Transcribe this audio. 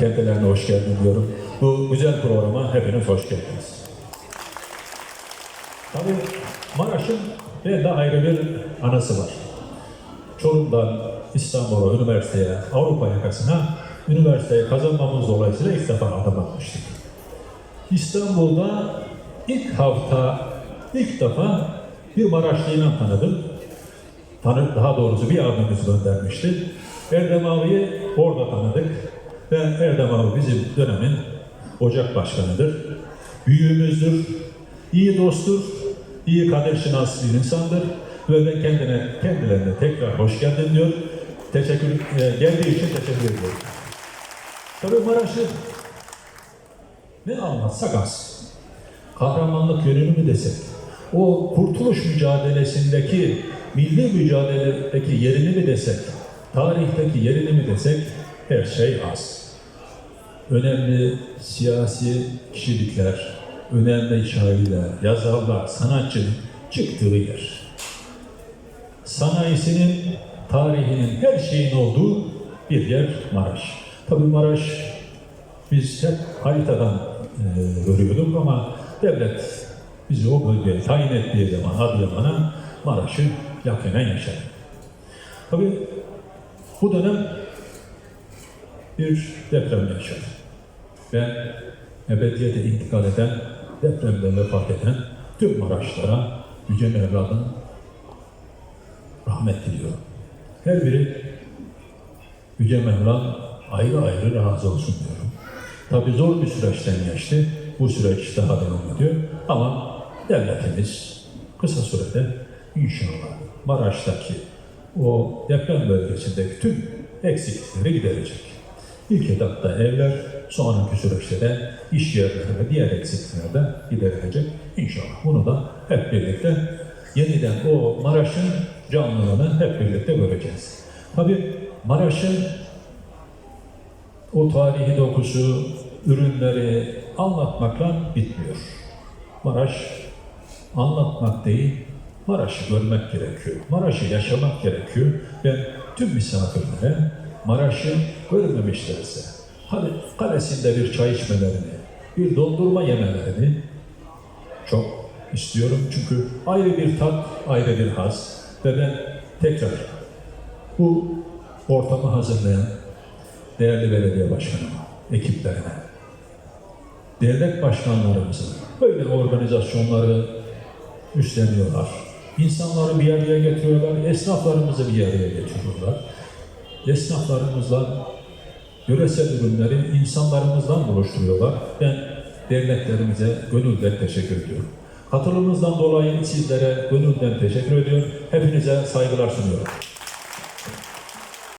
Kendilerine hoş geldin diyorum. Bu güzel programa hepiniz hoş geldiniz. Tabii Maraş'ın bir de ayrı bir anısı var. Çorum'dan İstanbul'a, üniversiteye, Avrupa yakasına üniversiteyi kazanmamız dolayısıyla ilk defa adım atmıştık. İstanbul'da ilk hafta, ilk defa bir Maraşlı'yla tanıdım. Tanı, daha doğrusu bir abimiz göndermişti. Erdem abiyi orada tanıdık. Ve Erdem abi bizim dönemin ocak başkanıdır. Büyüğümüzdür, iyi dosttur, iyi kader şinası bir insandır. Ve ben kendine, kendilerine tekrar hoş geldin diyor. Teşekkür, e, geldiği için teşekkür ediyorum. Tabii Maraş'ı ne anlatsak az. Kahramanlık yönünü mü desek, o kurtuluş mücadelesindeki, milli mücadeledeki yerini mi desek, tarihteki yerini mi desek, her şey az. Önemli siyasi kişilikler, önemli şairler, yazarlar, sanatçının çıktığı yer. Sanayisinin, tarihinin, her şeyin olduğu bir yer Maraş. Tabii Maraş biz hep haritadan e, görüyorduk ama devlet bizi o bölgeye tayin ettiği zaman Adıyaman'a Maraş'ı yakinen yaşadı. Tabii bu dönem bir deprem yaşadı. Ben ebediyete intikal eden, depremde vefat eden tüm Maraşlara Yüce Mevla'dan rahmet diliyorum. Her biri Yüce Mevlam ayrı ayrı razı olsun diyorum. Tabii zor bir süreçten geçti. Bu süreç daha devam ediyor. Ama devletimiz kısa sürede inşallah Maraş'taki o deprem bölgesindeki tüm eksiklikleri giderecek. İlk etapta evler, sonraki süreçte de iş yerleri ve diğer eksiklikler de giderilecek. İnşallah bunu da hep birlikte yeniden o Maraş'ın canlılığını hep birlikte göreceğiz. Tabii Maraş'ın o tarihi dokusu, ürünleri anlatmakla bitmiyor. Maraş anlatmak değil, Maraş'ı görmek gerekiyor. Maraş'ı yaşamak gerekiyor. Ben tüm misafirlere Maraş'ı görmemişlerse, hani kalesinde bir çay içmelerini, bir dondurma yemelerini çok istiyorum. Çünkü ayrı bir tat, ayrı bir haz. Ve ben tekrar bu ortamı hazırlayan değerli belediye başkanıma, ekiplerine, dernek başkanlarımızın böyle organizasyonları üstleniyorlar. İnsanları bir araya getiriyorlar, esnaflarımızı bir araya getiriyorlar. Esnaflarımızla yöresel ürünleri insanlarımızdan buluşturuyorlar. Ben derneklerimize gönülden teşekkür ediyorum. Katılımınızdan dolayı sizlere gönülden teşekkür ediyorum. Hepinize saygılar sunuyorum.